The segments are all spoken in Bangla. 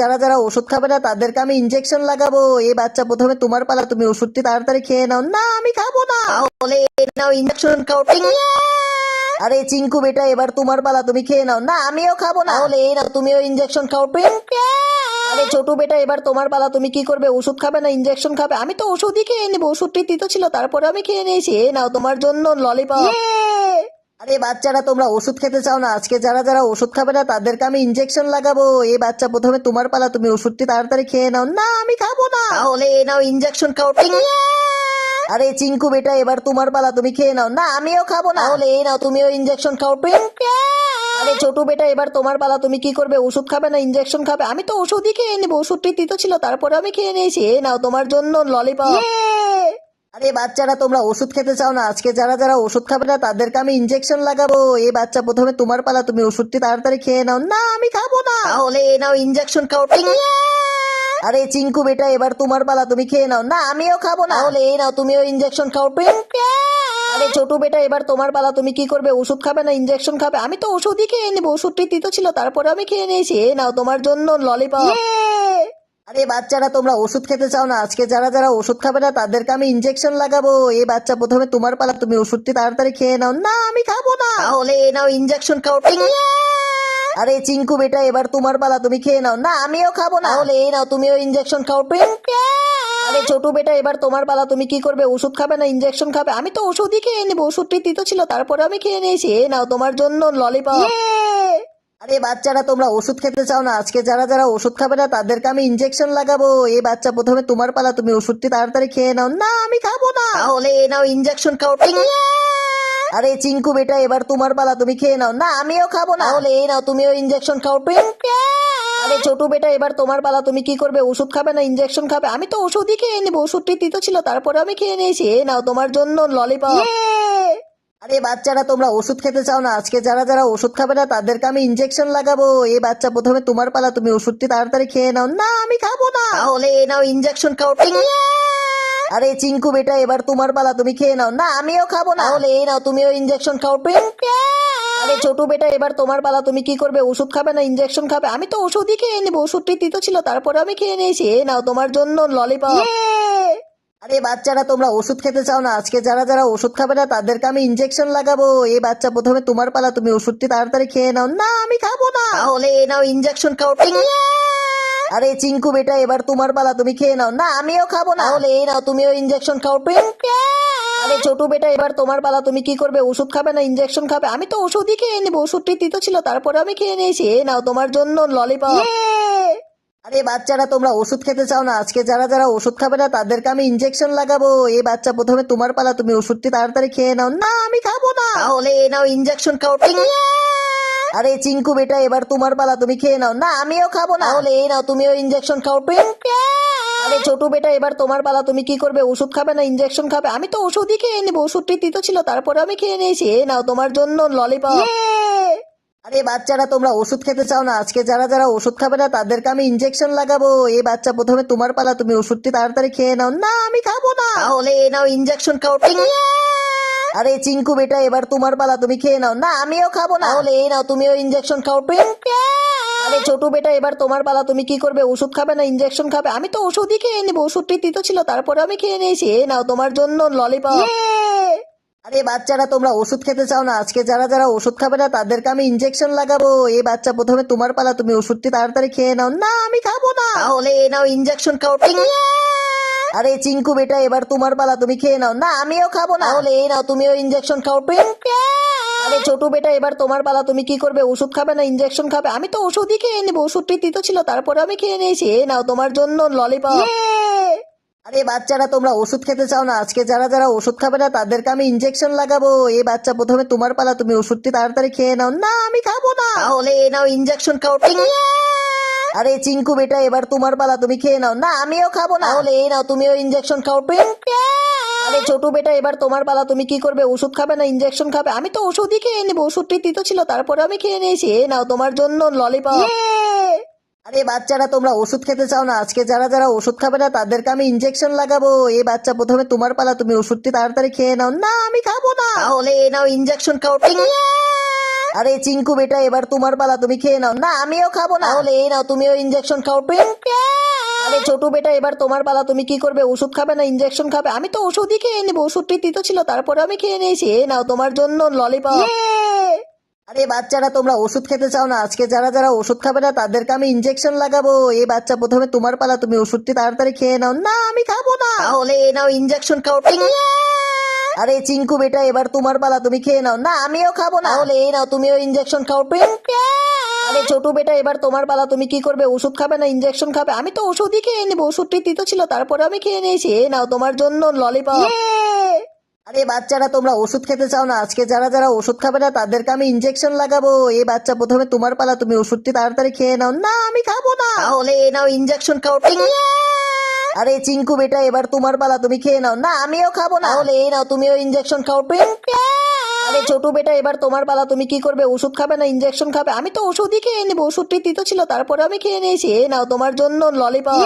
যারা যারা ওষুধ খাবে না তাদেরকে আমি ইনজেকশন লাগাবো। এই বাচ্চা প্রথমে তোমার পালা তুমি ওষুধটি তাড়াতাড়ি খেয়ে নাও। না আমি খাব না। তাহলে নাও ইনজেকশন খাও আরে চিঙ্কু বেটা এবার তোমার পালা তুমি খেয়ে নাও। না আমিও খাব না। তাহলে এই নাও তুমিও ইনজেকশন খাও। আরে ছোট বেটা এবার তোমার পালা তুমি কি করবে? ওষুধ খাবে না ইনজেকশন খাবে? আমি তো ওষুধই খেয়ে নেব ওষুধটি তিতো ছিল তারপরে আমি খেয়ে নিয়েছি। এই নাও তোমার জন্য ললিপপ আরে বাচ্চারা তোমরা ওষুধ খেতে চাও না। আজকে যারা যারা ওষুধ খাবে না তাদেরকে আমি ইনজেকশন লাগাবো। এই বাচ্চা প্রথমে তোমার পালা তুমি ওষুধটি তাড়াতাড়ি খেয়ে নাও। না আমি খাব না। তাহলে এই নাও ইনজেকশন খাও আরে চিঙ্কু বেটা এবার তোমার পালা তুমি খেয়ে নাও। না আমিও খাব না। তাহলে এই নাও তুমিও ইনজেকশন খাও আরে ছোট বেটা এবার তোমার পালা তুমি কি করবে? ওষুধ খাবে না ইনজেকশন খাবে? আমি তো ওষুধই খেয়ে নেব ওষুধটি তিতো ছিল তারপরে আমি খেয়ে নিয়েছি। এই নাও তোমার জন্য ললিপপ আরে বাচ্চারা তোমরা ওষুধ খেতে চাও না। আজকে যারা যারা ওষুধ খাবে না তাদেরকে আমি ইনজেকশন লাগাবো। এই বাচ্চা প্রথমে তোমার পালা তুমি ওষুধটি তাড়াতাড়ি খেয়ে নাও। না আমি খাব না। তাহলে এই নাও ইনজেকশন খাও। আরে চিঙ্কু বেটা এবার তোমার পালা তুমি খেয়ে নাও। না আমিও খাব না। তাহলে এই নাও তুমিও ইনজেকশন খাও। আরে ছোট বেটা এবার তোমার পালা তুমি কি করবে? ওষুধ খাবে না ইনজেকশন খাবে? আমি তো ওষুধই খেয়ে নেব। ওষুধটি তিতো ছিল তারপরে আমি খেয়ে নিয়েছি। এই নাও তোমার জন্য ললিপপ আরে বাচ্চারা তোমরা ওষুধ খেতে চাও না। আজকে যারা যারা ওষুধ খাবে না তাদেরকে আমি ইনজেকশন লাগাবো। এই বাচ্চা প্রথমে তোমার পালা তুমি ওষুধটি তাড়াতাড়ি খেয়ে নাও। না আমি খাব না। তাহলে এই নাও ইনজেকশন খাও আরে চিঙ্কু বেটা এবার তোমার পালা তুমি খেয়ে নাও। না আমিও খাব না। তাহলে এই নাও তুমিও ইনজেকশন খাও আরে ছোট বেটা এবার তোমার পালা তুমি কি করবে? ওষুধ খাবে না ইনজেকশন খাবে? আমি তো ওষুধই খেয়ে নেব ওষুধটি তিতো ছিল তারপরে আমি খেয়ে নিয়েছি। এই নাও তোমার জন্য ললিপপ আরে বাচ্চারা তোমরা ওষুধ খেতে চাও না। আজকে যারা যারা ওষুধ খাবে না তাদেরকে আমি ইনজেকশন লাগাবো। এই বাচ্চা প্রথমে তোমার পালা তুমি ওষুধটি তাড়াতাড়ি খেয়ে নাও। না আমি খাব না। তাহলে এই নাও ইনজেকশন খাও। আরে চিঙ্কু বেটা এবার তোমার পালা তুমি খেয়ে নাও। না আমিও খাব না। তাহলে এই নাও তুমিও ইনজেকশন খাও। আরে ছোট বেটা এবার তোমার পালা তুমি কি করবে? ওষুধ খাবে না ইনজেকশন খাবে? আমি তো ওষুধই খেয়ে নেব। ওষুধটি তিতো ছিল তারপরে আমি খেয়ে নিয়েছি। এ নাও তোমার জন্য ললিপপ আরে বাচ্চারা তোমরা ওষুধ খেতে চাও না। আজকে যারা যারা ওষুধ খাবে না তাদেরকে আমি ইনজেকশন লাগাবো। এই বাচ্চা প্রথমে তোমার পালা তুমি ওষুধটি তাড়াতাড়ি খেয়ে নাও। না আমি খাব না। তাহলে নাও ইনজেকশন খাও। আরে চিঙ্কু বেটা এবার তোমার পালা তুমি খেয়ে নাও। না আমিও খাব না। তাহলে এই নাও তুমিও ইনজেকশন খাও। আরে ছোট বেটা এবার তোমার পালা তুমি কি করবে? ওষুধ খাবে না ইনজেকশন খাবে? আমি তো ওষুধই খেয়ে নেব। ওষুধটি তিতো ছিল তারপরে আমি খেয়ে নিয়েছি। এই নাও তোমার জন্য ললিপপ আরে বাচ্চারা তোমরা ওষুধ খেতে চাও না। আজকে যারা যারা ওষুধ খাবে না তাদেরকে আমি ইনজেকশন লাগাবো। এই বাচ্চা প্রথমে তোমার পালা তুমি ওষুধটি তাড়াতাড়ি খেয়ে নাও। না আমি খাব না। তাহলে এই নাও ইনজেকশন খাও। আরে চিঙ্কু বেটা এবার তোমার পালা তুমি খেয়ে নাও। না আমিও খাব না। তাহলে এই নাও তুমিও ইনজেকশন খাও। আরে ছোট বেটা এবার তোমার পালা তুমি কি করবে? ওষুধ খাবে না ইনজেকশন খাবে? আমি তো ওষুধই খেয়ে নেব। ওষুধটি তিতো ছিল তারপরে আমি খেয়ে নিয়েছি। এই নাও তোমার জন্য ললিপপ আরে বাচ্চারা তোমরা ওষুধ খেতে চাও না। আজকে যারা যারা ওষুধ খাবে না তাদেরকে আমি ইনজেকশন লাগাবো। এই বাচ্চা প্রথমে তোমার পালা তুমি ওষুধটি তাড়াতাড়ি খেয়ে নাও। না আমি খাব না। তাহলে এই নাও ইনজেকশন খাও। আরে চিঙ্কু বেটা এবার তোমার পালা তুমি খেয়ে নাও। না আমিও খাব না। তাহলে এই নাও তুমিও ইনজেকশন খাও। আরে ছোট বেটা এবার তোমার পালা তুমি কি করবে? ওষুধ খাবে না ইনজেকশন খাবে? আমি তো ওষুধই খেয়ে নেব। ওষুধটি তিতো ছিল তারপরে আমি খেয়ে নিয়েছি। এই নাও তোমার জন্য ললিপপ আরে বাচ্চারা তোমরা ওষুধ খেতে চাও না। আজকে যারা যারা ওষুধ খাবে না তাদেরকে আমি ইনজেকশন লাগাবো। এই বাচ্চা প্রথমে তোমার পালা তুমি ওষুধটি তাড়াতাড়ি খেয়ে নাও। না আমি খাব না। তাহলে এই নাও ইনজেকশন খাও আরে চিঙ্কু বেটা এবার তোমার পালা তুমি খেয়ে নাও। না আমিও খাব না। তাহলে এই নাও তুমিও ইনজেকশন খাও আরে ছোট বেটা এবার তোমার পালা তুমি কি করবে? ওষুধ খাবে না ইনজেকশন খাবে? আমি তো ওষুধই খেয়ে নেব ওষুধটি তিতো ছিল তারপরে আমি খেয়ে নিয়েছি। এই নাও তোমার জন্য ললিপপ আরে বাচ্চারা তোমরা ওষুধ খেতে চাও না। আজকে যারা যারা ওষুধ খাবে না তাদেরকে আমি ইনজেকশন লাগাবো। এই বাচ্চা প্রথমে তোমার পালা তুমি ওষুধটি তাড়াতাড়ি খেয়ে নাও। না আমি খাব না। তাহলে এই নাও ইনজেকশন খাও। আরে চিঙ্কু বেটা এবার তোমার পালা তুমি খেয়ে নাও। না আমিও খাব না। তাহলে এই নাও তুমিও ইনজেকশন খাও। টিং। আরে ছোট বেটা এবার তোমার পালা তুমি কি করবে? ওষুধ খাবে না ইনজেকশন খাবে? আমি তো ওষুধই খেয়ে নেব। ওষুধটি তিতো ছিল তারপরে আমি খেয়ে নিয়েছি। এই নাও তোমার জন্য ললিপপ আরে বাচ্চারা তোমরা ওষুধ খেতে চাও না। আজকে যারা যারা ওষুধ খাবে না তাদেরকে আমি ইনজেকশন লাগাবো। এই বাচ্চা প্রথমে তোমার পালা তুমি ওষুধটি তাড়াতাড়ি খেয়ে নাও। না আমি খাব না। তাহলে এ নাও ইনজেকশন খাও আরে চিঙ্কু বেটা এবার তোমার পালা তুমি খেয়ে নাও। না আমিও খাব না। তাহলে এই নাও তুমিও ইনজেকশন খাও আরে ছোট বেটা এবার তোমার পালা তুমি কি করবে? ওষুধ খাবে না ইনজেকশন খাবে? আমি তো ওষুধই খেয়ে নেব। ওষুধটি তিতো ছিল তারপরে আমি খেয়ে নিয়েছি। এই নাও তোমার জন্য ললিপপ আরে বাচ্চারা তোমরা ওষুধ খেতে চাও না। আজকে যারা যারা ওষুধ খাবে না তাদেরকে আমি ইনজেকশন লাগাবো। এই বাচ্চা প্রথমে তোমার পালা তুমি ওষুধটি তাড়াতাড়ি খেয়ে নাও। না আমি খাব না। তাহলে এই নাও ইনজেকশন খাও। আরে চিঙ্কু বেটা এবার তোমার পালা তুমি খেয়ে নাও। না আমিও খাব না। তাহলে এই নাও তুমিও ইনজেকশন খাও। আরে ছোট বেটা এবার তোমার পালা তুমি কি করবে? ওষুধ খাবে না ইনজেকশন খাবে? আমি তো ওষুধই খেয়ে নেব। ওষুধটি তিতো ছিল তারপরে আমি খেয়ে নিয়েছি। এই নাও তোমার জন্য ললিপপ আরে বাচ্চারা তোমরা ওষুধ খেতে চাও না। আজকে যারা যারা ওষুধ খাবে না তাদেরকে আমি ইনজেকশন লাগাবো। এই বাচ্চা প্রথমে তোমার পালা তুমি ওষুধটি তাড়াতাড়ি খেয়ে নাও। না আমি খাব না। তাহলে এই নাও ইনজেকশন খাও আরে চিঙ্কু বেটা এবার তোমার পালা তুমি খেয়ে নাও। না আমিও খাব না। তাহলে এই নাও তুমিও ইনজেকশন খাও আরে ছোট বেটা এবার তোমার পালা তুমি কি করবে? ওষুধ খাবে না ইনজেকশন খাবে? আমি তো ওষুধই খেয়ে নেব। ওষুধটি তিতো ছিল তারপরে আমি খেয়ে নিয়েছি। এই নাও তোমার জন্য ললিপপ আরে বাচ্চারা তোমরা ওষুধ খেতে চাও না। আজকে যারা যারা ওষুধ খাবে না তাদেরকে আমি ইনজেকশন লাগাবো। এই বাচ্চা প্রথমে তোমার পালা তুমি ওষুধটি তাড়াতাড়ি খেয়ে নাও। না আমি খাব না। তাহলে নাও ইনজেকশন খাও। আরে চিঙ্কু বেটা এবার তোমার পালা তুমি খেয়ে নাও। না আমিও খাব না। তাহলে এই নাও তুমিও ইনজেকশন খাও। আরে ছোট বেটা এবার তোমার পালা তুমি কি করবে? ওষুধ খাবে না ইনজেকশন খাবে? আমি তো ওষুধই খেয়ে নেব। ওষুধটি তিতো ছিল তারপরে আমি খেয়ে নিয়েছি। এই নাও তোমার জন্য ললিপপ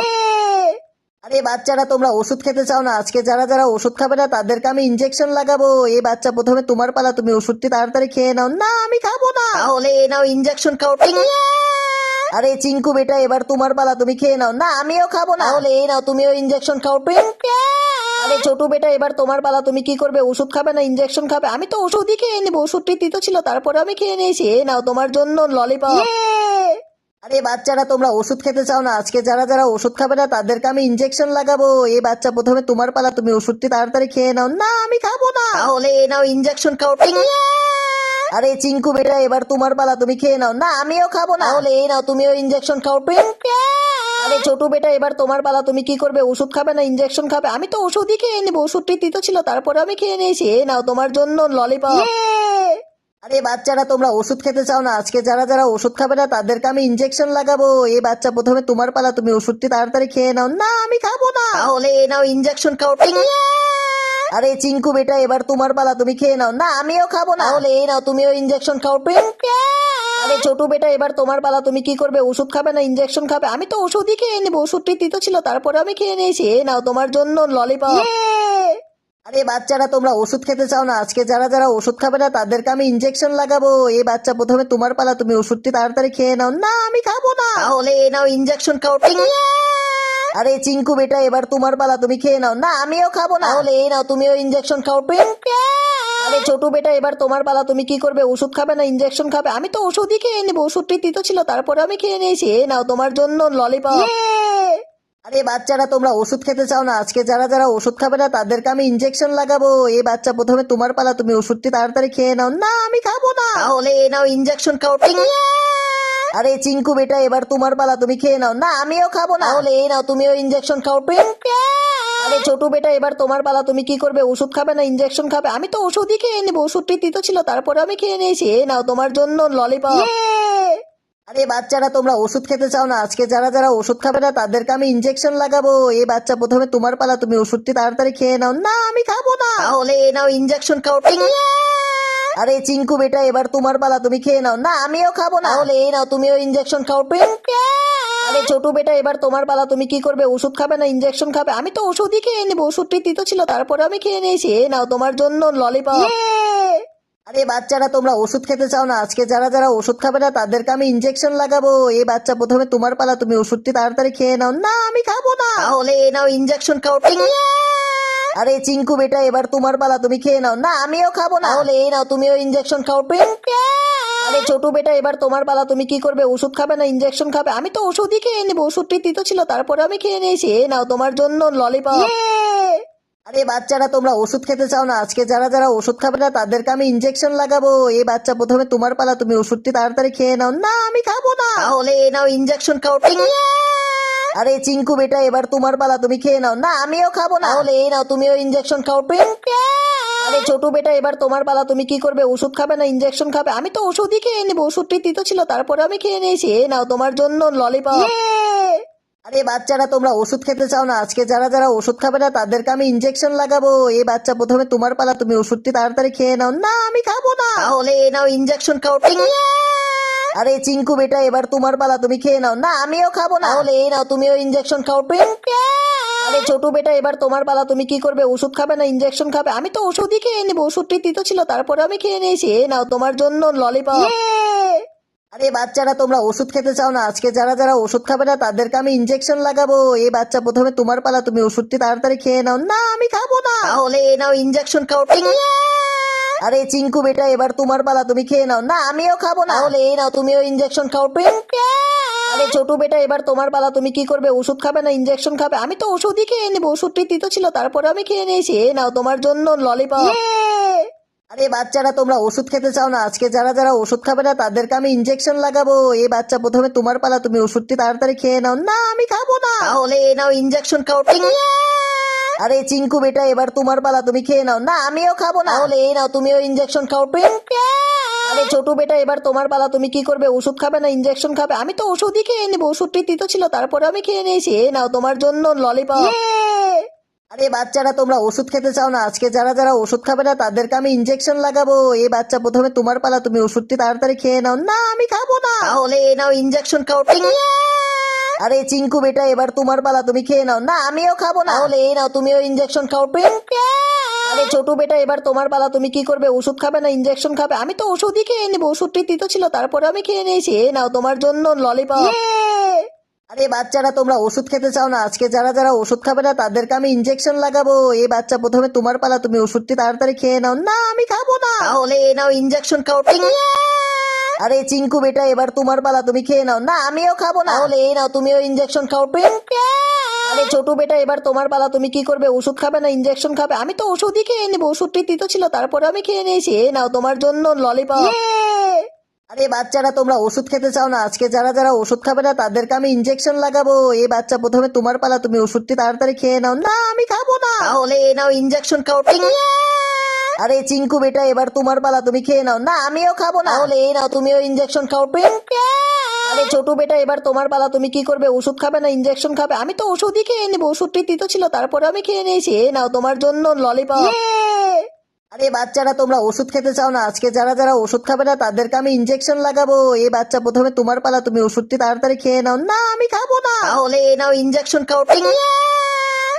আরে বাচ্চারা তোমরা ওষুধ খেতে চাও না। আজকে যারা যারা ওষুধ খাবে না তাদেরকে আমি ইনজেকশন লাগাবো। এই বাচ্চা প্রথমে তোমার পালা তুমি ওষুধটি তাড়াতাড়ি খেয়ে নাও। না আমি খাব না। তাহলে নাও ইনজেকশন খাও। আরে চিঙ্কু বেটা এবার তোমার পালা তুমি খেয়ে নাও। না আমিও খাব না। তাহলে এই নাও তুমিও ইনজেকশন খাও। আরে ছোট বেটা এবার তোমার পালা তুমি কি করবে? ওষুধ খাবে না ইনজেকশন খাবে? আমি তো ওষুধই খেয়ে নেব। ওষুধটি তিতো ছিল তারপরে আমি খেয়ে নিয়েছি। এই নাও তোমার জন্য ললিপপ আরে বাচ্চারা তোমরা ওষুধ খেতে চাও না। আজকে যারা যারা ওষুধ খাবে না তাদেরকে আমি ইনজেকশন লাগাবো। এ বাচ্চা প্রথমে তোমার পালা তুমি ওষুধটি তাড়াতাড়ি খেয়ে নাও। না আমি খাব না। তাহলে এই নাও ইনজেকশন খাও আরে চিঙ্কু বেটা এবার তোমার পালা তুমি খেয়ে নাও। না আমিও খাব না। তাহলে এই নাও তুমিও ইনজেকশন খাও আরে ছোট বেটা এবার তোমার পালা তুমি কি করবে? ওষুধ খাবে না ইনজেকশন খাবে? আমি তো ওষুধই খেয়ে নেব ওষুধটি তিতো ছিল তারপরে আমি খেয়ে নিয়েছি। এই নাও তোমার জন্য ললিপপ আরে বাচ্চারা তোমরা ওষুধ খেতে চাও না। আজকে যারা যারা ওষুধ খাবে না তাদেরকে আমি ইনজেকশন লাগাবো। এ বাচ্চা প্রথমে তোমার পালা তুমি ওষুধটি তাড়াতাড়ি খেয়ে নাও। না আমি খাব না। তাহলে এ নাও ইনজেকশন খাও। আরে চিঙ্কু বেটা এবার তোমার পালা তুমি খেয়ে নাও। না আমিও খাব না। তাহলে এই নাও তুমিও ইনজেকশন খাও। আরে ছোট বেটা এবার তোমার পালা তুমি কি করবে? ওষুধ খাবে না ইনজেকশন খাবে? আমি তো ওষুধই খেয়ে নেব। ওষুধটি তিতো ছিল তারপরে আমি খেয়ে নিয়েছি। এই নাও তোমার জন্য ললিপপ আরে বাচ্চারা তোমরা ওষুধ খেতে চাও না। আজকে যারা যারা ওষুধ খাবে না তাদেরকে আমি ইনজেকশন লাগাবো। এই বাচ্চা প্রথমে তোমার পালা তুমি ওষুধটি তাড়াতাড়ি খেয়ে নাও। না আমি খাব না। তাহলে নাও ইনজেকশন খাও। আরে চিঙ্কু বেটা এবার তোমার পালা তুমি খেয়ে নাও। না আমিও খাব না। তাহলে এই নাও তুমিও ইনজেকশন খাও। আরে ছোট বেটা এবার তোমার পালা তুমি কি করবে? ওষুধ খাবে না ইনজেকশন খাবে? আমি তো ওষুধই খেয়ে নেব। ওষুধটি তিতো ছিল তারপরে আমি খেয়ে নিয়েছি। এই নাও তোমার জন্য ললিপপ আরে বাচ্চারা তোমরা ওষুধ খেতে চাও না। আজকে যারা যারা ওষুধ খাবে না তাদেরকে আমি ইনজেকশন লাগাবো। এই বাচ্চা প্রথমে তোমার পালা তুমি ওষুধটি তাড়াতাড়ি খেয়ে নাও। না আমি খাব না। তাহলে এ নাও ইনজেকশন খাও আরে চিঙ্কু বেটা এবার তোমার পালা তুমি খেয়ে নাও। না আমিও খাব না। তাহলে এই নাও তুমিও ইনজেকশন খাও আরে ছোট বেটা এবার তোমার পালা তুমি কি করবে? ওষুধ খাবে না ইনজেকশন খাবে? আমি তো ওষুধই খেয়ে নেব ওষুধটি তিতো ছিল তারপরে আমি খেয়ে নিয়েছি। এই নাও তোমার জন্য ললিপপ আরে বাচ্চারা তোমরা ওষুধ খেতে চাও না। আজকে যারা যারা ওষুধ খাবে না তাদেরকে আমি ইনজেকশন লাগাবো। এই বাচ্চা প্রথমে তোমার পালা তুমি ওষুধটি তাড়াতাড়ি খেয়ে নাও। না আমি খাব না। তাহলে এই নাও ইনজেকশন খাও। আরে চিঙ্কু বেটা এবার তোমার পালা তুমি খেয়ে নাও। না আমিও খাব না। তাহলে এই নাও তুমিও ইনজেকশন খাও। আরে ছোট বেটা এবার তোমার পালা তুমি কি করবে? ওষুধ খাবে না ইনজেকশন খাবে? আমি তো ওষুধই খেয়ে নেব। ওষুধটি তিতো ছিল তারপরে আমি খেয়ে নিয়েছি। এই নাও তোমার জন্য ললিপপ আরে বাচ্চারা তোমরা ওষুধ খেতে চাও না। আজকে যারা যারা ওষুধ খাবে না তাদেরকে আমি ইনজেকশন লাগাবো। এই বাচ্চা প্রথমে তোমার পালা তুমি ওষুধটি তাড়াতাড়ি খেয়ে নাও। না আমি খাব না। তাহলে এই নাও ইনজেকশন খাও। আরে চিঙ্কু বেটা এবার তোমার পালা তুমি খেয়ে নাও। না আমিও খাব না। তাহলে এই নাও তুমিও ইনজেকশন খাও। আরে ছোট বেটা এবার তোমার পালা তুমি কি করবে? ওষুধ খাবে না ইনজেকশন খাবে? আমি তো ওষুধই খেয়ে নেব। ওষুধটি তিতো ছিল তারপরে আমি খেয়ে নিয়েছি। এই নাও তোমার জন্য ললিপপ আরে বাচ্চারা তোমরা ওষুধ খেতে চাও না। আজকে যারা যারা ওষুধ খাবে না তাদেরকে আমি ইনজেকশন লাগাবো। এই বাচ্চা প্রথমে তোমার পালা তুমি ওষুধটি তাড়াতাড়ি খেয়ে নাও। না আমি খাব না। তাহলে নাও ইনজেকশন খাও। আরে চিঙ্কু বেটা এবার তোমার পালা তুমি খেয়ে নাও। না আমিও খাব না। তাহলে এই নাও তুমিও ইনজেকশন খাও। আরে ছোট বেটা এবার তোমার পালা তুমি কি করবে? ওষুধ খাবে না ইনজেকশন খাবে? আমি তো ওষুধই খেয়ে নেব। ওষুধটি তিতো ছিল তারপরে আমি খেয়ে নিয়েছি। এই নাও তোমার জন্য ললিপপ আরে বাচ্চারা তোমরা ওষুধ খেতে চাও না। আজকে যারা যারা ওষুধ খাবে না তাদেরকে আমি ইনজেকশন লাগাবো। এই বাচ্চা প্রথমে তোমার পালা তুমি ওষুধটি তাড়াতাড়ি খেয়ে নাও। না আমি খাব না। তাহলে নাও ইনজেকশন খাও। আরে চিঙ্কু বেটা এবার তোমার পালা তুমি খেয়ে নাও। না আমিও খাব না। তাহলে এই নাও তুমিও ইনজেকশন খাও। আরে ছোট বেটা এবার তোমার পালা তুমি কি করবে? ওষুধ খাবে না ইনজেকশন খাবে? আমি তো ওষুধই খেয়ে নেব। ওষুধটি তিতো ছিল তারপরে আমি খেয়ে নিয়েছি। এই নাও তোমার জন্য ললিপপ আরে বাচ্চারা তোমরা ওষুধ খেতে চাও না। আজকে যারা যারা ওষুধ খাবে না তাদেরকে আমি ইনজেকশন লাগাবো। এই বাচ্চা প্রথমে তোমার পালা তুমি ওষুধটি তাড়াতাড়ি খেয়ে নাও। না আমি খাব না। তাহলে এই নাও ইনজেকশন খাও আরে চিঙ্কু বেটা এবার তোমার পালা তুমি খেয়ে নাও। না আমিও খাব না। তাহলে এই নাও তুমিও ইনজেকশন খাও। আরে ছোট বেটা এবার তোমার পালা তুমি কি করবে? ওষুধ খাবে না ইনজেকশন খাবে? আমি তো ওষুধই খেয়ে নেব ওষুধটি তিতো ছিল তারপরে আমি খেয়ে নিয়েছি। এই নাও তোমার জন্য ললিপপ আরে বাচ্চারা তোমরা ওষুধ খেতে চাও না। আজকে যারা যারা ওষুধ খাবে না তাদেরকে আমি ইনজেকশন লাগাবো। এই বাচ্চা প্রথমে তোমার পালা তুমি ওষুধটি তাড়াতাড়ি খেয়ে নাও। না আমি খাব না। তাহলে নাও ইনজেকশন খাও আরে চিঙ্কু বেটা এবার তোমার পালা তুমি খেয়ে নাও। না আমিও খাব না। তাহলে এই নাও তুমিও ইনজেকশন খাও আরে ছোট বেটা এবার তোমার পালা তুমি কি করবে? ওষুধ খাবে না ইনজেকশন খাবে? আমি তো ওষুধই খেয়ে নেব। ওষুধটি তিতো ছিল তারপরে আমি খেয়ে নিয়েছি। এই নাও তোমার জন্য ললিপপ আরে বাচ্চারা তোমরা ওষুধ খেতে চাও না। আজকে যারা যারা ওষুধ খাবে না তাদেরকে আমি ইনজেকশন লাগাবো। এই বাচ্চা প্রথমে তোমার পালা তুমি ওষুধটি তাড়াতাড়ি খেয়ে নাও। না আমি খাব না। তাহলে নাও ইনজেকশন খাও। আরে চিঙ্কু বেটা এবার তোমার পালা তুমি খেয়ে নাও। না আমিও খাব না। তাহলে এই নাও তুমিও ইনজেকশন খাও। আরে ছোট বেটা এবার তোমার পালা তুমি কি করবে? ওষুধ খাবে না ইনজেকশন খাবে? আমি তো ওষুধই খেয়ে নেব। ওষুধটি তিতো ছিল তারপরে আমি খেয়ে নিয়েছি। এই নাও তোমার জন্য ললিপপ আরে বাচ্চারা তোমরা ওষুধ খেতে চাও না। আজকে যারা যারা ওষুধ খাবে না তাদেরকে আমি ইনজেকশন লাগাবো। এই বাচ্চা প্রথমে তোমার পালা তুমি ওষুধটি তাড়াতাড়ি খেয়ে নাও। না আমি খাব না। তাহলে এই নাও ইনজেকশন খাও আরে চিঙ্কু বেটা এবার তোমার পালা তুমি খেয়ে নাও। না আমিও খাব না। তাহলে এই নাও তুমিও ইনজেকশন খাও আরে ছোট বেটা এবার তোমার পালা তুমি কি করবে? ওষুধ খাবে না ইনজেকশন খাবে? আমি তো ওষুধই খেয়ে নেব। ওষুধটি তিতো ছিল তারপরে আমি খেয়ে নিয়েছি। এই নাও তোমার জন্য ললিপপ আরে বাচ্চারা তোমরা ওষুধ খেতে চাও না। আজকে যারা যারা ওষুধ খাবে না তাদেরকে আমি ইনজেকশন লাগাবো। এই বাচ্চা প্রথমে তোমার পালা তুমি ওষুধটি তাড়াতাড়ি খেয়ে নাও। না আমি খাব না। তাহলে নাও ইনজেকশন খাও আরে চিঙ্কু বেটা এবার তোমার পালা তুমি খেয়ে নাও। না আমিও খাব না। তাহলে এই নাও তুমিও ইনজেকশন খাও আরে ছোট বেটা এবার তোমার পালা তুমি কি করবে? ওষুধ খাবে না ইনজেকশন খাবে? আমি তো ওষুধই খেয়ে নেব ওষুধটি তিতো ছিল তারপরে আমি খেয়ে নিয়েছি। এই নাও তোমার জন্য ললিপপ আরে বাচ্চারা তোমরা ওষুধ খেতে চাও না। আজকে যারা যারা ওষুধ খাবে না তাদেরকে আমি ইনজেকশন লাগাবো। এই বাচ্চা প্রথমে তোমার পালা তুমি ওষুধটি তাড়াতাড়ি খেয়ে নাও। না আমি খাব না। তাহলে এই নাও ইনজেকশন খাও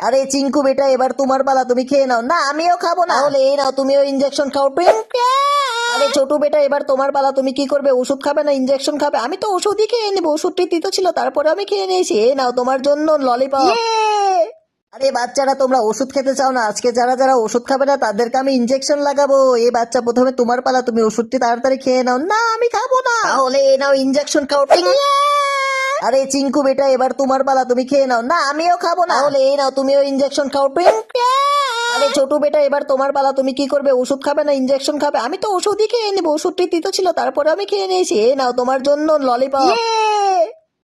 আরে চিঙ্কু বেটা এবার তোমার পালা তুমি খেয়ে নাও। না আমিও খাব না। তাহলে এই নাও তুমিও ইনজেকশন খাও আরে ছোট বেটা এবার তোমার পালা তুমি কি করবে? ওষুধ খাবে না ইনজেকশন খাবে? আমি তো ওষুধই খেয়ে নেব ওষুধটি তিতো ছিল তারপরে আমি খেয়ে নিয়েছি। এই নাও তোমার জন্য ললিপপ আরে বাচ্চারা তোমরা ওষুধ খেতে চাও না। আজকে যারা যারা ওষুধ খাবে না তাদেরকে আমি ইনজেকশন লাগাবো। এই বাচ্চা প্রথমে তোমার পালা তুমি ওষুধটি তাড়াতাড়ি খেয়ে নাও। না আমি খাব না। তাহলে এই নাও ইনজেকশন খাও আরে চিঙ্কু বেটা এবার তোমার পালা তুমি খেয়ে নাও। না আমিও খাব না। তাহলে এই নাও তুমিও ইনজেকশন খাও। আরে ছোট বেটা এবার তোমার পালা তুমি কি করবে? ওষুধ খাবে না ইনজেকশন খাবে? আমি তো ওষুধই খেয়ে নেব। ওষুধটি তিতো ছিল তারপরে আমি খেয়ে নিয়েছি। এই নাও তোমার জন্য ললিপপ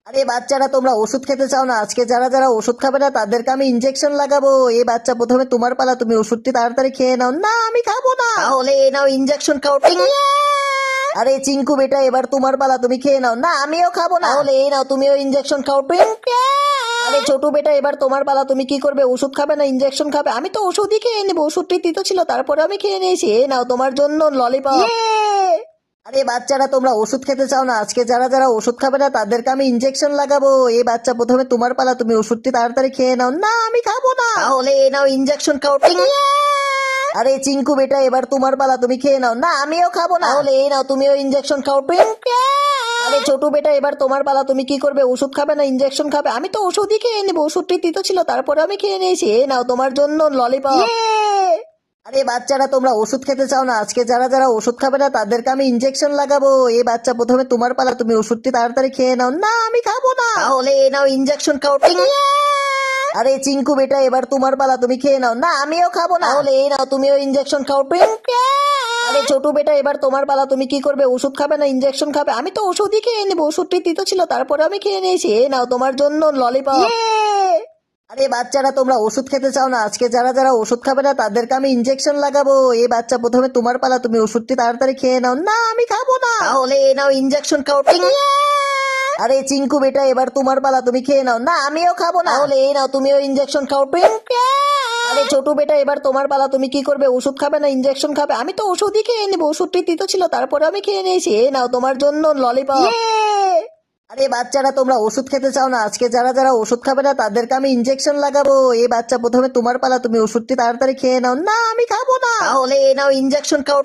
আরে বাচ্চারা তোমরা ওষুধ খেতে চাও না। আজকে যারা যারা ওষুধ খাবে না তাদেরকে আমি ইনজেকশন লাগাবো। এ বাচ্চা প্রথমে তোমার পালা তুমি ওষুধটি তাড়াতাড়ি খেয়ে নাও। না আমি খাব না। তাহলে নাও ইনজেকশন খাও আরে চিঙ্কু বেটা এবার তোমার পালা তুমি খেয়ে নাও। না আমিও খাব না। তাহলে এই নাও তুমিও ইনজেকশন খাও। আরে ছোট বেটা এবার তোমার পালা তুমি কি করবে? ওষুধ খাবে না ইনজেকশন খাবে? আমি তো ওষুধই খেয়ে নেব। ওষুধটি তিতো ছিল তারপরে আমি খেয়ে নিয়েছি। এই নাও তোমার জন্য ললিপপ আরে বাচ্চারা তোমরা ওষুধ খেতে চাও না। আজকে যারা যারা ওষুধ খাবে না তাদেরকে আমি ইনজেকশন লাগাবো। এই বাচ্চা প্রথমে তোমার পালা তুমি ওষুধটি তাড়াতাড়ি খেয়ে নাও। না আমি খাব না। তাহলে এই নাও ইনজেকশন খাও আরে চিঙ্কু বেটা এবার তোমার পালা তুমি খেয়ে নাও। না আমিও খাব না। তাহলে এই নাও তুমিও ইনজেকশন খাও। আরে ছোট বেটা এবার তোমার পালা তুমি কি করবে? ওষুধ খাবে না ইনজেকশন খাবে? আমি তো ওষুধই খেয়ে নেব। ওষুধটি তিতো ছিল তারপরে আমি খেয়ে নিয়েছি। এই নাও তোমার জন্য ললিপপ আরে বাচ্চারা তোমরা ওষুধ খেতে চাও না। আজকে যারা যারা ওষুধ খাবে না তাদেরকে আমি ইনজেকশন লাগাবো। এই বাচ্চা প্রথমে তোমার পালা তুমি ওষুধটি তাড়াতাড়ি খেয়ে নাও। না আমি খাব না। তাহলে এ নাও ইনজেকশন খাও আরে চিঙ্কু বেটা এবার তোমার পালা তুমি খেয়ে নাও। না আমিও খাব না। তাহলে এই নাও তুমিও ইনজেকশন খাও আরে ছোট বেটা এবার তোমার পালা তুমি কি করবে? ওষুধ খাবে না ইনজেকশন খাবে? আমি তো ওষুধই খেয়ে নেব ওষুধটি তিতো ছিল তারপরে আমি খেয়ে নিয়েছি। এ নাও তোমার জন্য ললিপপ আরে বাচ্চারা তোমরা ওষুধ খেতে চাও না। আজকে যারা যারা ওষুধ খাবে না তাদেরকে আমি ইনজেকশন লাগাবো। এই বাচ্চা প্রথমে তোমার পালা তুমি ওষুধটি তাড়াতাড়ি খেয়ে নাও। না আমি খাব না। তাহলে এই নাও ইনজেকশন খাও। আরে চিঙ্কু বেটা এবার তোমার পালা তুমি খেয়ে নাও। না আমিও খাব না। তাহলে এই নাও তুমিও ইনজেকশন খাও। আরে ছোট বেটা এবার তোমার পালা তুমি কি করবে? ওষুধ খাবে না ইনজেকশন খাবে? আমি তো ওষুধই খেয়ে নেব। ওষুধটি তিতো ছিল তারপরে আমি খেয়ে নিয়েছি। এই নাও তোমার জন্য ললিপপ আরে বাচ্চারা তোমরা ওষুধ খেতে চাও না। আজকে যারা যারা ওষুধ খাবে না তাদেরকে আমি ইঞ্জেকশন লাগাবো। এই বাচ্চা প্রথমে তোমার পালা তুমি ওষুধটি তাড়াতাড়ি খেয়ে নাও। না আমি খাব না। তাহলে এই নাও ইঞ্জেকশন খাও।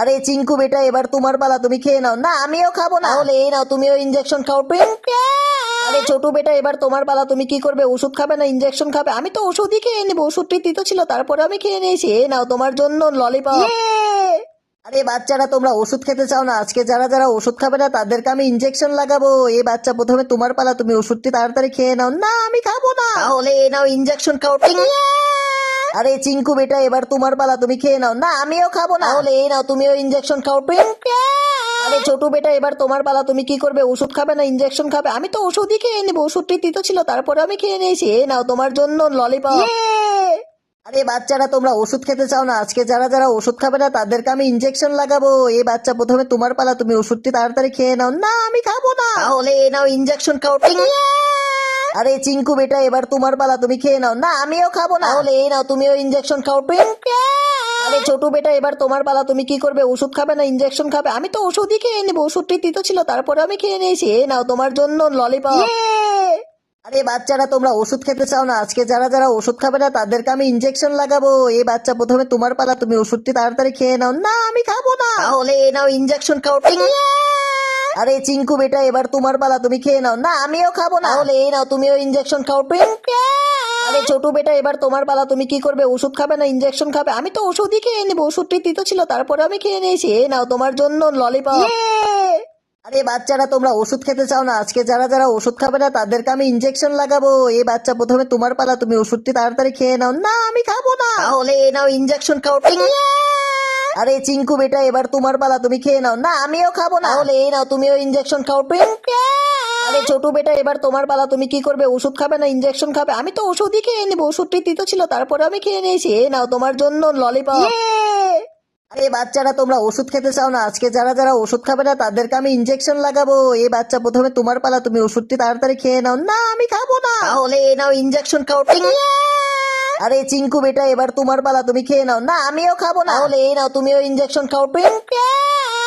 আরে চিঙ্কু বেটা এবার তোমার পালা তুমি খেয়ে নাও। না আমিও খাব না। তাহলে এই নাও তুমিও ইঞ্জেকশন খাও। আরে ছোট বেটা এবার তোমার পালা তুমি কি করবে? ওষুধ খাবে না ইঞ্জেকশন খাবে? আমি তো ওষুধই খেয়ে নেব। ওষুধটি তিতো ছিল তারপরে আমি খেয়ে নিয়েছি। এই নাও তোমার জন্য ললিপপ আরে বাচ্চারা তোমরা ওষুধ খেতে চাও না। আজকে যারা যারা ওষুধ খাবে না তাদেরকে আমি ইঞ্জেকশন লাগাবো। এই বাচ্চা প্রথমে তোমার পালা তুমি ওষুধটি তাড়াতাড়ি খেয়ে নাও। না আমি খাব না। তাহলে এই নাও ইঞ্জেকশন খাও। আরে চিঙ্কু বেটা এবার তোমার পালা তুমি খেয়ে নাও। না আমিও খাব না। তাহলে এই নাও তুমিও ইঞ্জেকশন খাও আরে ছোট বেটা এবার তোমার পালা তুমি কি করবে? ওষুধ খাবে না ইঞ্জেকশন খাবে? আমি তো ওষুধই খেয়ে নেব ওষুধটি তিতো ছিল তারপরে আমি খেয়ে নিয়েছি। এই নাও তোমার জন্য ললিপপ আরে বাচ্চারা তোমরা ওষুধ খেতে চাও না। আজকে যারা যারা ওষুধ খাবে না তাদেরকে আমি ইঞ্জেকশন লাগাবো। এই বাচ্চা প্রথমে তোমার পালা তুমি ওষুধটি তাড়াতাড়ি খেয়ে নাও। না আমি খাব না। তাহলে নাও ইঞ্জেকশন খাও। আরে চিঙ্কু বেটা এবার তোমার পালা তুমি খেয়ে নাও। না আমিও খাব না। তাহলে এই নাও তুমিও ইঞ্জেকশন খাও। আরে ছোট বেটা এবার তোমার পালা তুমি কি করবে? ওষুধ খাবে না ইঞ্জেকশন খাবে? আমি তো ওষুধই খেয়ে নেব। ওষুধটি তিতো ছিল তারপরে আমি খেয়ে নিয়েছি। এই নাও তোমার জন্য ললিপপ আরে বাচ্চারা তোমরা ওষুধ খেতে চাও না। আজকে যারা যারা ওষুধ খাবে না তাদেরকে আমি ইঞ্জেকশন লাগাবো। এই বাচ্চা প্রথমে তোমার পালা তুমি ওষুধটি তাড়াতাড়ি খেয়ে নাও। না আমি খাব না। তাহলে এই নাও ইঞ্জেকশন খাও। আরে চিঙ্কু বেটা এবার তোমার পালা তুমি খেয়ে নাও। না আমিও খাব না। তাহলে এই নাও তুমিও ইঞ্জেকশন খাও। আরে ছোট বেটা এবার তোমার পালা তুমি কি করবে? ওষুধ খাবে না ইঞ্জেকশন খাবে? আমি তো ওষুধই খেয়ে নেব। ওষুধটি তিতো ছিল তারপরে আমি খেয়ে নিয়েছি। এই নাও তোমার জন্য ললিপপ আরে বাচ্চারা তোমরা ওষুধ খেতে চাও না। আজকে যারা যারা ওষুধ খাবে না তাদেরকে আমি ইঞ্জেকশন লাগাবো। এই বাচ্চা প্রথমে তোমার পালা তুমি ওষুধটি তাড়াতাড়ি খেয়ে নাও। না আমি খাব না। তাহলে এই নাও ইঞ্জেকশন খাও। আরে চিঙ্কু বেটা এবার তোমার পালা তুমি খেয়ে নাও। না আমিও খাব না। তাহলে এই নাও তুমিও ইঞ্জেকশন খাও। আরে ছোট বেটা এবার তোমার পালা তুমি কি করবে? ওষুধ খাবে না ইঞ্জেকশন খাবে? আমি তো ওষুধই খেয়ে নেব। ওষুধটি তিতো ছিল তারপরে আমি খেয়ে নিয়েছি। এই নাও তোমার জন্য ললিপপ আরে বাচ্চারা তোমরা ওষুধ খেতে চাও না। আজকে যারা যারা ওষুধ খাবে না তাদেরকে আমি ইঞ্জেকশন লাগাবো। এই বাচ্চা প্রথমে তোমার পালা তুমি ওষুধটি তাড়াতাড়ি খেয়ে নাও। না আমি খাব না। তাহলে এই নাও ইঞ্জেকশন খাও। আরে চিঙ্কু বেটা এবার তোমার পালা তুমি খেয়ে নাও। না আমিও খাব না। তাহলে এই নাও তুমিও ইঞ্জেকশন খাও।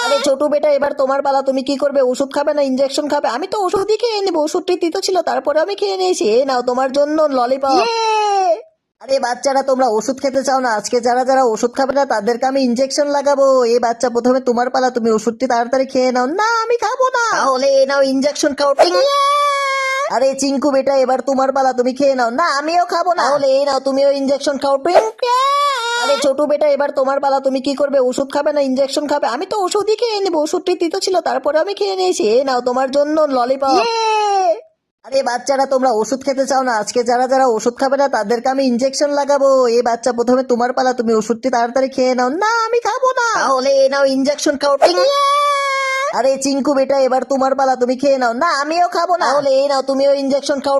আরে ছোট বেটা এবার তোমার পালা তুমি কি করবে? ওষুধ খাবে না ইঞ্জেকশন খাবে? আমি তো ওষুধই খেয়ে নেব। ওষুধটি তিতো ছিল তারপরে আমি খেয়ে নিয়েছি। এই নাও তোমার জন্য ললিপপ আরে বাচ্চারা তোমরা ওষুধ খেতে চাও না। আজকে যারা যারা ওষুধ খাবে না তাদেরকে আমি ইঞ্জেকশন লাগাবো। এই বাচ্চা প্রথমে তোমার পালা তুমি ওষুধটি তাড়াতাড়ি খেয়ে নাও। না আমি খাব না। তাহলে এই নাও ইঞ্জেকশন খাও। আরে চিঙ্কু বেটা এবার তোমার পালা তুমি খেয়ে নাও। না আমিও খাব না। তাহলে এই নাও তুমিও ইঞ্জেকশন খাও। আরে ছোট বেটা এবার তোমার পালা তুমি কি করবে? ওষুধ খাবে না ইঞ্জেকশন খাবে? আমি তো ওষুধই খেয়ে নেব। ওষুধটি তিতো ছিল তারপরে আমি খেয়ে নিয়েছি। এই নাও তোমার জন্য ললিপপ আরে বাচ্চারা তোমরা ওষুধ খেতে চাও না। আজকে যারা যারা ওষুধ খাবে না তাদেরকে আমি ইঞ্জেকশন লাগাবো। এই বাচ্চা প্রথমে তোমার পালা তুমি ওষুধটি তাড়াতাড়ি খেয়ে নাও। না আমি খাব না। তাহলে এই নাও ইঞ্জেকশন খাও আরে চিঙ্কু বেটা এবার তোমার পালা তুমি খেয়ে নাও। না আমিও খাব না। তাহলে এই নাও তুমিও ইঞ্জেকশন খাও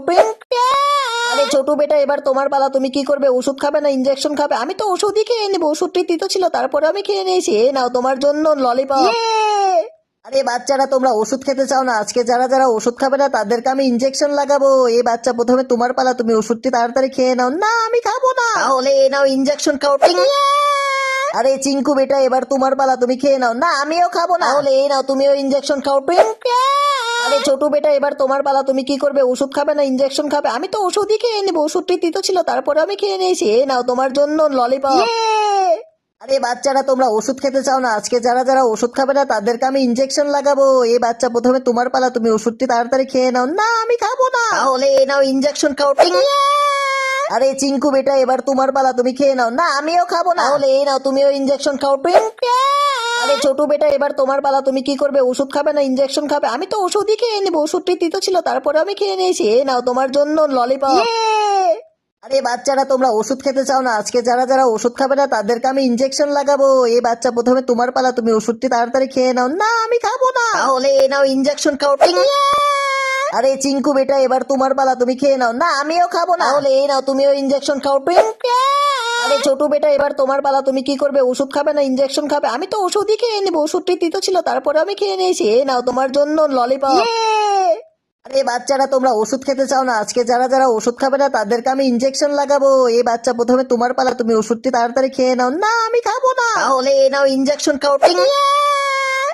আরে ছোট বেটা এবার তোমার পালা তুমি কি করবে? ওষুধ খাবে না ইঞ্জেকশন খাবে? আমি তো ওষুধই খেয়ে নেব ওষুধটি তিতো ছিল তারপরে আমি খেয়ে নিয়েছি। এই নাও তোমার জন্য ললিপপ আরে বাচ্চারা তোমরা ওষুধ খেতে চাও না। আজকে যারা যারা ওষুধ খাবে না তাদেরকে আমি ইঞ্জেকশন লাগাবো। এই বাচ্চা প্রথমে তোমার পালা তুমি ওষুধটি তাড়াতাড়ি খেয়ে নাও। না আমি খাব না। তাহলে এই নাও ইঞ্জেকশন খাও আরে চিঙ্কু বেটা এবার তোমার পালা তুমি খেয়ে নাও। না আমিও খাব না। তাহলে এই নাও তুমিও ইঞ্জেকশন খাও আরে ছোট বেটা এবার তোমার পালা তুমি কি করবে? ওষুধ খাবে না ইঞ্জেকশন খাবে? আমি তো ওষুধই খেয়ে নেব ওষুধটি তিতো ছিল তারপরে আমি খেয়ে নিয়েছি। এই নাও তোমার জন্য ললিপপ আরে বাচ্চারা তোমরা ওষুধ খেতে চাও না। আজকে যারা যারা ওষুধ খাবে না তাদেরকে আমি ইঞ্জেকশন লাগাবো। এই বাচ্চা প্রথমে তোমার পালা তুমি ওষুধটি তাড়াতাড়ি খেয়ে নাও। না আমি খাব না। তাহলে এই নাও ইঞ্জেকশন খাও। আরে চিঙ্কু বেটা এবার তোমার পালা তুমি খেয়ে নাও। না আমিও খাব না। তাহলে এই নাও তুমিও ইঞ্জেকশন খাও। আরে ছোট বেটা এবার তোমার পালা তুমি কি করবে? ওষুধ খাবে না ইঞ্জেকশন খাবে? আমি তো ওষুধই খেয়ে নেব। ওষুধটি তিতো ছিল তারপরে আমি খেয়ে নিয়েছি। এই নাও তোমার জন্য ললিপপ আরে বাচ্চারা তোমরা ওষুধ খেতে চাও না। আজকে যারা যারা ওষুধ খাবে না তাদেরকে আমি ইঞ্জেকশন লাগাবো। এই বাচ্চা প্রথমে তোমার পালা তুমি ওষুধটি তাড়াতাড়ি খেয়ে নাও। না আমি খাব না। তাহলে এই নাও ইঞ্জেকশন খাও আরে চিঙ্কু বেটা এবার তোমার পালা তুমি খেয়ে নাও। না আমিও খাব না। তাহলে এই নাও তুমিও ইঞ্জেকশন খাও। আরে ছোট বেটা এবার তোমার পালা তুমি কি করবে? ওষুধ খাবে না ইঞ্জেকশন খাবে? আমি তো ওষুধই খেয়ে নেব। ওষুধটি তিতো ছিল তারপরে আমি খেয়ে নিয়েছি। এই নাও তোমার জন্য ললিপপ আরে বাচ্চারা তোমরা ওষুধ খেতে চাও না? আজকে যারা যারা ওষুধ খাবে না তাদেরকে আমি ইঞ্জেকশন লাগাবো। এই বাচ্চা প্রথমে তোমার পালা তুমি ওষুধটি তাড়াতাড়ি খেয়ে নাও। না আমি খাব না। তাহলে এই নাও ইঞ্জেকশন খাও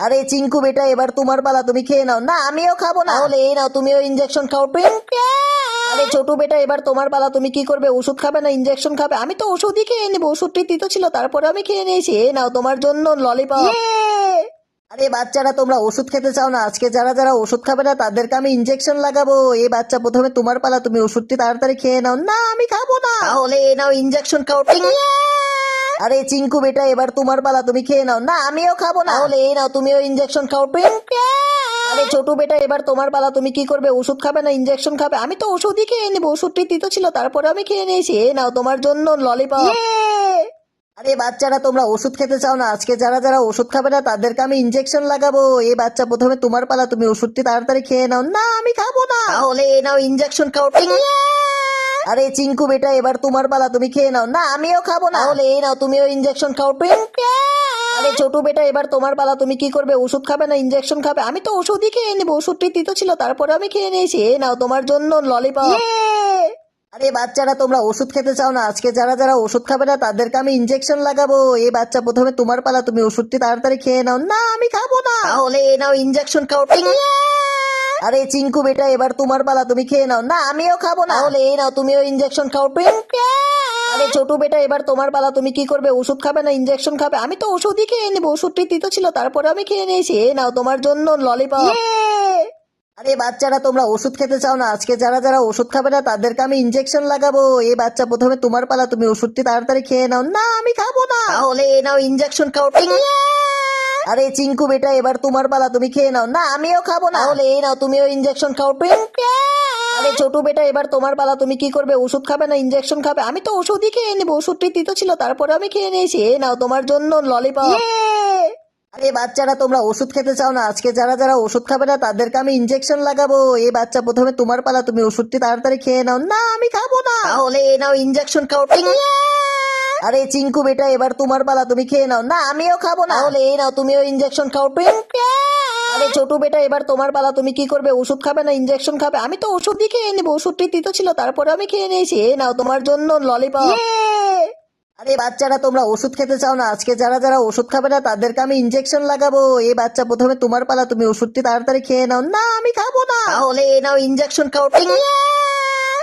আরে চিঙ্কু বেটা এবার তোমার পালা তুমি খেয়ে নাও। না আমিও খাব না। তাহলে এই নাও তুমিও ইনজেকশন খাও আরে ছোট বেটা এবার তোমার পালা তুমি কি করবে? ওষুধ খাবে না ইনজেকশন খাবে? আমি তো ওষুধই খেয়ে নেব ওষুধটি তিতো ছিল তারপরে আমি খেয়ে নিয়েছি। এই নাও তোমার জন্য ললিপপ আরে বাচ্চারা তোমরা ওষুধ খেতে চাও না। আজকে যারা যারা ওষুধ খাবে না তাদেরকে আমি ইনজেকশন লাগাবো। এই বাচ্চা প্রথমে তোমার পালা তুমি ওষুধটি তাড়াতাড়ি খেয়ে নাও। না আমি খাব না। তাহলে নাও ইনজেকশন খাও আরে চিঙ্কু বেটা এবার তোমার পালা তুমি খেয়ে নাও। না আমিও খাব না। তাহলে এই নাও তুমিও ইনজেকশন খাও আরে ছোট বেটা এবার তোমার পালা তুমি কি করবে? ওষুধ খাবে না ইনজেকশন খাবে? আমি তো ওষুধই খেয়ে নেব। ওষুধটি তিতো ছিল তারপরে আমি খেয়ে নিয়েছি। এই নাও তোমার জন্য ললিপপ আরে বাচ্চারা তোমরা ওষুধ খেতে চাও না। আজকে যারা যারা ওষুধ খাবে না তাদেরকে আমি ইনজেকশন লাগাবো। এই বাচ্চা প্রথমে তোমার পালা তুমি ওষুধটি তাড়াতাড়ি খেয়ে নাও। না আমি খাব না। তাহলে এই নাও ইনজেকশন খাও। আরে চিঙ্কু বেটা এবার তোমার পালা তুমি খেয়ে নাও। না আমিও খাব না। তাহলে এই নাও তুমিও ইনজেকশন খাও। আরে ছোট বেটা এবার তোমার পালা তুমি কি করবে? ওষুধ খাবে না ইনজেকশন খাবে? আমি তো ওষুধই খেয়ে নেব। ওষুধটি তিতো ছিল তারপরে আমি খেয়ে নিয়েছি। এই নাও তোমার জন্য ললিপপ আরে বাচ্চারা তোমরা ওষুধ খেতে চাও না। আজকে যারা যারা ওষুধ খাবে না তাদেরকে আমি ইনজেকশন লাগাবো। এই বাচ্চা প্রথমে তোমার পালা তুমি ওষুধটি তাড়াতাড়ি খেয়ে নাও। না আমি খাব না। তাহলে নাও ইনজেকশন খাও আরে চিঙ্কু বেটা এবার তোমার পালা তুমি খেয়ে নাও। না আমিও খাব না। তাহলে এই নাও তুমিও ইনজেকশন খাও। আরে ছোট বেটা এবার তোমার পালা তুমি কি করবে? ওষুধ খাবে না ইনজেকশন খাবে? আমি তো ওষুধই খেয়ে নেব ওষুধটি তিতো ছিল তারপরে আমি খেয়ে নিয়েছি। এই নাও তোমার জন্য ললিপপ আরে বাচ্চারা তোমরা ওষুধ খেতে চাও না। আজকে যারা যারা ওষুধ খাবে না তাদেরকে আমি ইনজেকশন লাগাবো। এই বাচ্চা প্রথমে তোমার পালা তুমি ওষুধটি তাড়াতাড়ি খেয়ে নাও। না আমি খাব না। তাহলে এই নাও ইনজেকশন খাও। আরে চিঙ্কু বেটা এবার তোমার পালা তুমি খেয়ে নাও। না আমিও খাব না। তাহলে এই নাও তুমিও ইনজেকশন খাও। আরে ছোট বেটা এবার তোমার পালা তুমি কি করবে? ওষুধ খাবে না ইনজেকশন খাবে? আমি তো ওষুধই খেয়ে নেব। ওষুধটি তিতো ছিল তারপরে আমি খেয়ে নিয়েছি। এই নাও তোমার জন্য ললিপপ আরে বাচ্চারা তোমরা ওষুধ খেতে চাও না। আজকে যারা যারা ওষুধ খাবে না তাদেরকে আমি ইনজেকশন লাগাবো। এই বাচ্চা প্রথমে তোমার পালা তুমি ওষুধটি তাড়াতাড়ি খেয়ে নাও। না আমি খাব না। তাহলে এই নাও ইনজেকশন খাও আরে চিঙ্কু বেটা এবার তোমার পালা তুমি খেয়ে নাও। না আমিও খাব না। তাহলে এই নাও তুমিও ইনজেকশন খাও আরে ছোট বেটা এবার তোমার পালা তুমি কি করবে? ওষুধ খাবে না ইনজেকশন খাবে? আমি তো ওষুধই খেয়ে নেব ওষুধটি তিতো ছিল তারপরে আমি খেয়ে নিয়েছি। এই নাও তোমার জন্য ললিপপ আরে বাচ্চারা তোমরা ওষুধ খেতে চাও না। আজকে যারা যারা ওষুধ খাবে না তাদেরকে আমি ইনজেকশন লাগাবো। এই বাচ্চা প্রথমে তোমার পালা তুমি ওষুধটি তাড়াতাড়ি খেয়ে নাও। না আমি খাব না। তাহলে এই নাও ইনজেকশন খাও।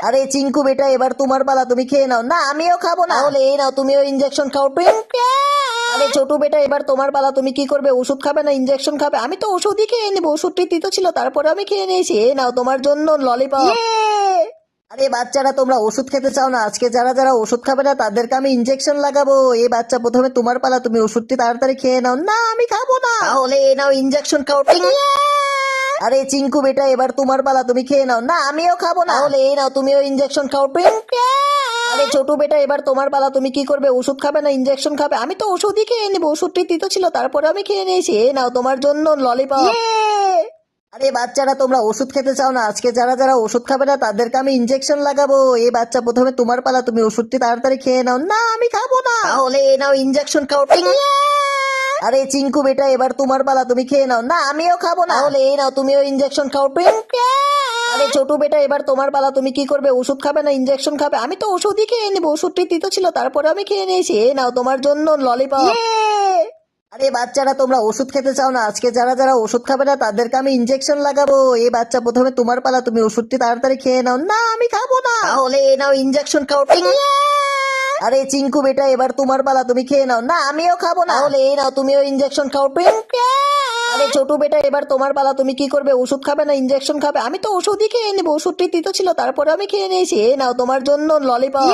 আরে চিঙ্কু বেটা এবার তোমার পালা তুমি খেয়ে নাও। না আমিও খাব না। তাহলে এই নাও তুমিও ইনজেকশন খাও। আরে ছোট বেটা এবার তোমার পালা তুমি কি করবে? ওষুধ খাবে না ইনজেকশন খাবে? আমি তো ওষুধই খেয়ে নেব। ওষুধটি তিতো ছিল তারপরে আমি খেয়ে নিয়েছি। এই নাও তোমার জন্য ললিপপ আরে বাচ্চারা তোমরা ওষুধ খেতে চাও না। আজকে যারা যারা ওষুধ খাবে না তাদেরকে আমি ইনজেকশন লাগাবো। এই বাচ্চা প্রথমে তোমার পালা তুমি ওষুধটি তাড়াতাড়ি খেয়ে নাও। না আমি খাব না। তাহলে এই নাও ইনজেকশন খাও আরে চিঙ্কু বেটা এবার তোমার পালা তুমি খেয়ে নাও। না আমিও খাব না। তাহলে এই নাও তুমিও ইনজেকশন খাও আরে ছোট বেটা এবার তোমার পালা তুমি কি করবে? ওষুধ খাবে না ইনজেকশন খাবে? আমি তো ওষুধই খেয়ে নেব ওষুধটি তিতো ছিল তারপরে আমি খেয়ে নিয়েছি। এই নাও তোমার জন্য ললিপপ আরে বাচ্চারা তোমরা ওষুধ খেতে চাও না। আজকে যারা যারা ওষুধ খাবে না তাদেরকে আমি ইনজেকশন লাগাবো। এই বাচ্চা প্রথমে তোমার পালা তুমি ওষুধটি তাড়াতাড়ি খেয়ে নাও। না আমি খাব না। তাহলে নাও ইনজেকশন খাও। আরে চিঙ্কু বেটা এবার তোমার পালা তুমি খেয়ে নাও। না আমিও খাব না। তাহলে এই নাও তুমিও ইনজেকশন খাও। আরে ছোট বেটা এবার তোমার পালা তুমি কি করবে? ওষুধ খাবে না ইনজেকশন খাবে? আমি তো ওষুধই খেয়ে নেব। ওষুধটি তিতো ছিল তারপরে আমি খেয়ে নিয়েছি। এই নাও তোমার জন্য ললিপপ আরে বাচ্চারা তোমরা ওষুধ খেতে চাও না। আজকে যারা যারা ওষুধ খাবে না তাদেরকে আমি ইনজেকশন লাগাবো। এই বাচ্চা প্রথমে তোমার পালা তুমি ওষুধটি তাড়াতাড়ি খেয়ে নাও। না আমি খাব না। তাহলে নাও ইনজেকশন খাও। আরে চিঙ্কু বেটা এবার তোমার পালা তুমি খেয়ে নাও। না আমিও খাব না। তাহলে এই নাও তুমিও ইনজেকশন খাও। আরে ছোট বেটা এবার তোমার পালা তুমি কি করবে? ওষুধ খাবে না ইনজেকশন খাবে? আমি তো ওষুধই খেয়ে নেব। ওষুধটি তিতো ছিল তারপরে আমি খেয়ে নিয়েছি। এই নাও তোমার জন্য ললিপপ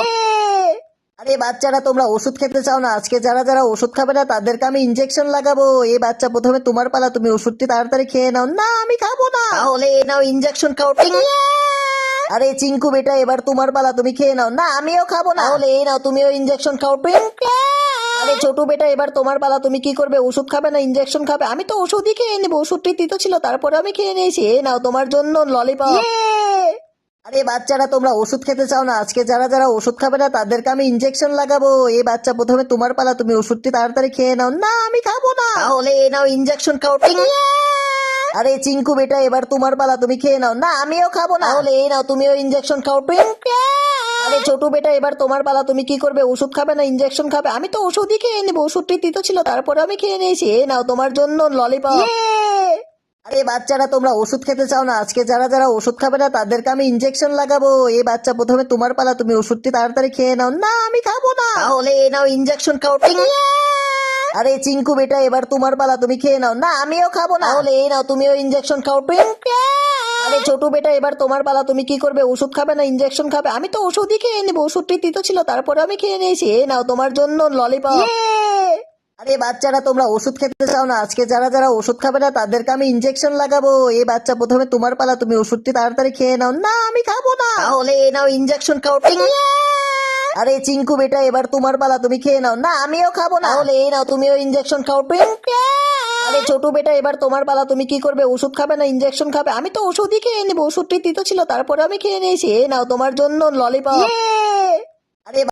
আরে বাচ্চারা তোমরা ওষুধ খেতে চাও না। আজকে যারা যারা ওষুধ খাবে না তাদেরকে আমি ইনজেকশন লাগাবো। এই বাচ্চা প্রথমে তোমার পালা তুমি ওষুধটি তাড়াতাড়ি খেয়ে নাও। না আমি খাব না। তাহলে এই নাও ইনজেকশন খাও। আরে চিঙ্কু বেটা এবার তোমার পালা তুমি খেয়ে নাও। না আমিও খাব না। তাহলে এই নাও তুমিও ইনজেকশন খাও। আরে ছোট বেটা এবার তোমার পালা তুমি কি করবে? ওষুধ খাবে না ইনজেকশন খাবে? আমি তো ওষুধই খেয়ে নেব। ওষুধটি তিতো ছিল তারপরে আমি খেয়ে নিয়েছি। এই নাও তোমার জন্য ললিপপ আরে বাচ্চারা তোমরা ওষুধ খেতে চাও না। আজকে যারা যারা ওষুধ খাবে না তাদেরকে আমি ইনজেকশন লাগাবো। এই বাচ্চা প্রথমে তোমার পালা তুমি ওষুধটি তাড়াতাড়ি খেয়ে নাও। না আমি খাব না। তাহলে এই নাও ইনজেকশন খাও আরে চিঙ্কু বেটা এবার তোমার পালা তুমি খেয়ে নাও। না আমিও খাব না। তাহলে এই নাও তুমিও ইনজেকশন খাও। আরে ছোট বেটা এবার তোমার পালা তুমি কি করবে? ওষুধ খাবে না ইনজেকশন খাবে? আমি তো ওষুধই খেয়ে নেব ওষুধটি তিতো ছিল তারপরে আমি খেয়ে নিয়েছি। এই নাও তোমার জন্য ললিপপ আরে বাচ্চারা তোমরা ওষুধ খেতে চাও না। আজকে যারা যারা ওষুধ খাবে না তাদেরকে আমি ইনজেকশন লাগাবো। এই বাচ্চা প্রথমে তোমার পালা তুমি ওষুধটি তাড়াতাড়ি খেয়ে নাও। না আমি খাব না। তাহলে এই নাও ইনজেকশন খাও আরে চিঙ্কু বেটা এবার তোমার পালা তুমি খেয়ে নাও। না আমিও খাব না। তাহলে এই নাও তুমিও ইনজেকশন খাও আরে ছোট বেটা এবার তোমার পালা তুমি কি করবে? ওষুধ খাবে না ইনজেকশন খাবে? আমি তো ওষুধই খেয়ে নেব ওষুধটি তিতো ছিল তারপরে আমি খেয়ে নিয়েছি। এই নাও তোমার জন্য ললিপপ আরে বাচ্চারা তোমরা ওষুধ খেতে চাও না। আজকে যারা যারা ওষুধ খাবে না তাদেরকে আমি ইনজেকশন লাগাবো। এই বাচ্চা প্রথমে তোমার পালা তুমি ওষুধটি তাড়াতাড়ি খেয়ে নাও। না আমি খাব না। তাহলে এই নাও ইনজেকশন খাও আরে চিঙ্কু বেটা এবার তোমার পালা তুমি খেয়ে নাও। না আমিও খাব না। তাহলে এই নাও তুমিও ইনজেকশন খাও আরে ছোট বেটা এবার তোমার পালা তুমি কি করবে? ওষুধ খাবে না ইনজেকশন খাবে? আমি তো ওষুধই খেয়ে নেব ওষুধটি তিতো ছিল তারপরে আমি খেয়ে নিয়েছি। এই নাও তোমার জন্য ললিপপ আরে